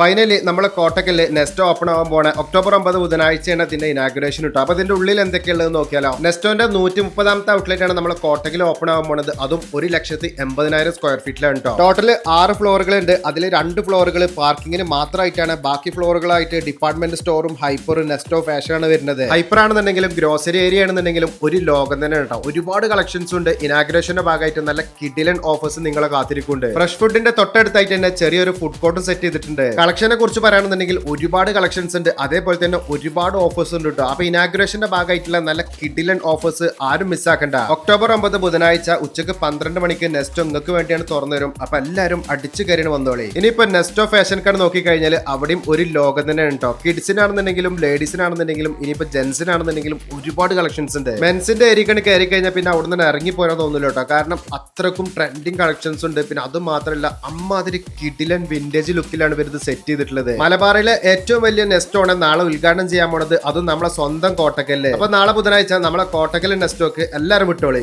Finally നമ്മളെ Kottakkal Nesto open ആവാൻ പോണ ഒക്ടോബർ ഒമ്പത് ബുധനാഴ്ചയാണ് ഇതിന്റെ ഇനാഗുറേഷൻ കിട്ടും അപ്പൊ അതിന്റെ ഉള്ളിൽ എന്തൊക്കെയുള്ളത് നോക്കിയാലോ? നെസ്റ്റോന്റെ നൂറ്റി മുപ്പതാമത്തെ ഔട്ട്ലെറ്റ് ആണ് നമ്മളെ കോട്ടക്കൽ ഓപ്പൺ ആവാൻ പോണത്. അതും ഒരു ലക്ഷത്തി എൺപതിനായിരം സ്ക്വയർ ഫീറ്റിലാണ് കേട്ടോ ടോട്ടൽ ആറ് ഫ്ലോറുകൾ ഉണ്ട്. അതിൽ രണ്ട് ഫ്ലോറുകൾ പാർക്കിങ്ങിന് മാത്രമായിട്ടാണ്. ബാക്കി ഫ്ലോറുകളായിട്ട് ഡിപ്പാർട്ട്മെന്റ് സ്റ്റോറും ഹൈപ്പറും നെസ്റ്റോ ഫാഷൻ ആണ് വരുന്നത്. ഹൈപ്പർ ആണെന്നുണ്ടെങ്കിലും ഗ്രോസറി ഏരിയ ആണെന്നുണ്ടെങ്കിലും ഒരു ലോകം തന്നെ കേട്ടോ ഒരുപാട് കളക്ഷൻസ് ഉണ്ട്. ഇനാഗുറേഷന്റെ ഭാഗമായിട്ട് നല്ല കിഡിലൻ ഓഫേഴ്സ് നിങ്ങളെ കാത്തിരിക്കുന്നുണ്ട്. ഫ്രഷ് ഫുഡിന്റെ തൊട്ടടുത്തായിട്ട് തന്നെ ചെറിയൊരു ഫുഡ് കോർട്ടും സെറ്റ് ചെയ്തിട്ടുണ്ട്. കളക്ഷനെ കുറിച്ച് പറയുകയാണെന്നുണ്ടെങ്കിൽ ഒരുപാട് കളക്ഷൻസ് ഉണ്ട്. അതേപോലെ തന്നെ ഒരുപാട് ഓഫേഴ്സ് ഉണ്ട് കേട്ടോ അപ്പൊ ഇനാഗ്രേഷന്റെ ഭാഗമായിട്ടുള്ള നല്ല കിഡിലൻ ഓഫേഴ്സ് ആരും മിസ്സാക്കണ്ട ഒക്ടോബർ ഒമ്പത് ബുധനാഴ്ച ഉച്ചയ്ക്ക് പന്ത്രണ്ട് മണിക്ക് നെസ്റ്റോ നിങ്ങൾക്ക് വേണ്ടിയാണ് തുറന്നു വരും അപ്പൊ എല്ലാവരും അടിച്ചു കയറിന് വന്നോളി. ഇനിയിപ്പോ നെസ്റ്റോ ഫാഷൻ കാർഡ് നോക്കി കഴിഞ്ഞാൽ അവിടെയും ഒരു ലോകം തന്നെ കേട്ടോ കിഡ്സിനാണെന്നുണ്ടെങ്കിലും ലേഡീസിനാണെന്നുണ്ടെങ്കിലും ഇനിയിപ്പോ ജെൻസിനാണെന്നുണ്ടെങ്കിലും ഒരുപാട് കളക്ഷൻസ് ഉണ്ട്. മെൻസിന്റെ ഏരിയക്കാണ് കയറി കഴിഞ്ഞാൽ പിന്നെ അവിടെ നിന്ന് ഇറങ്ങി പോരാൻ തോന്നില്ല കേട്ടോ കാരണം അത്രക്കും ട്രെൻഡിങ് കളക്ഷൻസ് ഉണ്ട്. പിന്നെ അത് മാത്രമല്ല അമ്മാതിരി കിഡിലൻ വിന്റേജ് ലുക്കിലാണ് ഇത് സെറ്റ് ചെയ്തിട്ടുള്ളത്. മലബാറിലെ ഏറ്റവും വലിയ നെസ്റ്റ് ആണ് നാളെ ഉദ്ഘാടനം ചെയ്യാൻ പോണത് അതും നമ്മളെ സ്വന്തം കോട്ടക്കല്ലേ. അപ്പൊ നാളെ ബുധനാഴ്ച നമ്മളെ കോട്ടക്കൽ നെസ്റ്റോക്ക് എല്ലാവരും വിട്ടോളി.